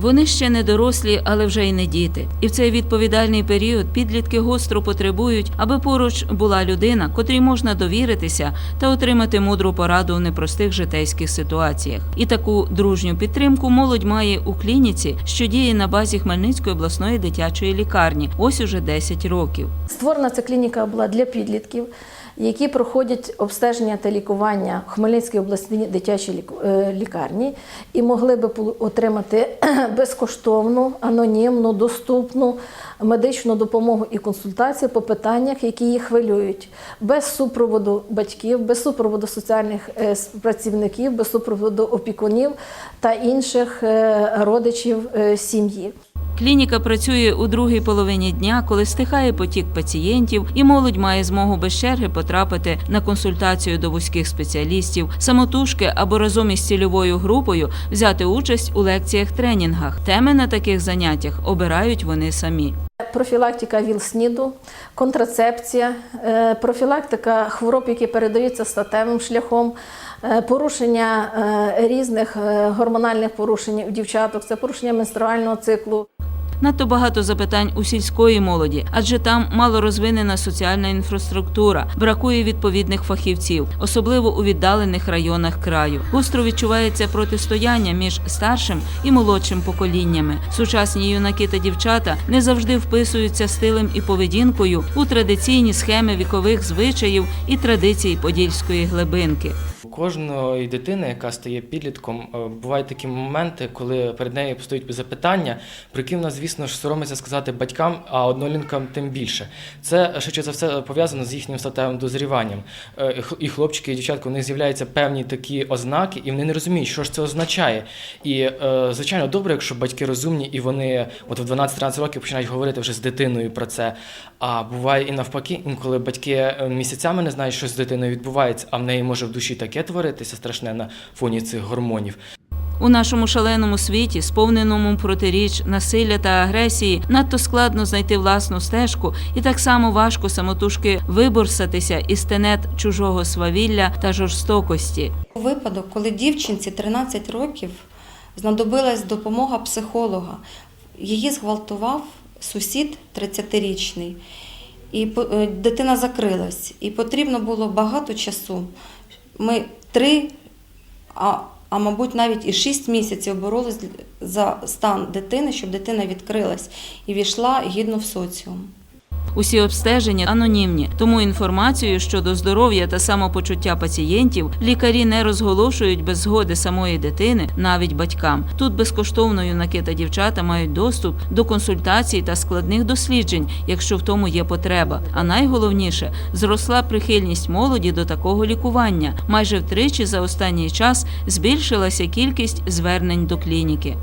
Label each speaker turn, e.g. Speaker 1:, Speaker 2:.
Speaker 1: Вони ще не дорослі, але вже й не діти. І в цей відповідальний період підлітки гостро потребують, аби поруч була людина, котрій можна довіритися та отримати мудру пораду в непростих житейських ситуаціях. І таку дружню підтримку молодь має у клініці, що діє на базі Хмельницької обласної дитячої лікарні. Ось уже 10 років.
Speaker 2: Створена ця клініка була для підлітків, які проходять обстеження та лікування в Хмельницькій обласній дитячій е, лікарні і могли би отримати безкоштовну, анонімну, доступну медичну допомогу і консультацію по питаннях, які їх хвилюють, без супроводу батьків, без супроводу соціальних е, працівників, без супроводу опікунів та інших е, родичів сім'ї.
Speaker 1: Клініка працює у другій половині дня, коли стихає потік пацієнтів, і молодь має змогу без черги потрапити на консультацію до вузьких спеціалістів, самотужки або разом із цільовою групою взяти участь у лекціях-тренінгах. Теми на таких заняттях обирають вони самі.
Speaker 2: Профілактика ВІЛ-СНІДу, контрацепція, е, профілактика хвороб, які передаються статевим шляхом, е, порушення е, різних гормональних порушень у дівчаток, це порушення менструального циклу.
Speaker 1: Надто багато запитань у сільської молоді, адже там мало розвинена соціальна інфраструктура, бракує відповідних фахівців, особливо у віддалених районах краю. Гостро відчувається протистояння між старшим і молодшим поколіннями. Сучасні юнаки та дівчата не завжди вписуються стилем і поведінкою у традиційні схеми вікових звичаїв і традицій подільської глибинки.
Speaker 3: Кожної дитини, яка стає підлітком, е, бувають такі моменти, коли перед нею постоїть запитання, про які вона, звісно ж, соромиться сказати батькам, а однолінкам тим більше. Це швидше за все пов'язано з їхнім статевим дозріванням. Е, і хлопчики, і дівчатка, у них з'являються певні такі ознаки, і вони не розуміють, що ж це означає. І е, звичайно, добре, якщо батьки розумні, і вони от в 12-13 років починають говорити вже з дитиною про це. А буває і навпаки, інколи батьки е, місяцями не знають, що з дитиною відбувається, а в неї може в душі таке творитися страшне на фоні цих гормонів.
Speaker 1: У нашому шаленому світі, сповненому протиріч, насилля та агресії, надто складно знайти власну стежку, і так само важко самотужки виборсатися із тенет чужого свавілля та жорстокості.
Speaker 4: Випадок, коли дівчинці 13 років знадобилась допомога психолога. Її зґвалтував сусід 30-річний. І е, дитина закрилась. І потрібно було багато часу. Ми три, а, а мабуть, навіть і шість місяців боролись за стан дитини, щоб дитина відкрилась і війшла гідно в соціум.
Speaker 1: Усі обстеження анонімні, тому інформацію щодо здоров'я та самопочуття пацієнтів лікарі не розголошують без згоди самої дитини, навіть батькам. Тут безкоштовно юнаки та дівчата мають доступ до консультацій та складних досліджень, якщо в тому є потреба. А найголовніше зросла прихильність молоді до такого лікування. Майже втричі за останній час збільшилася кількість звернень до клініки.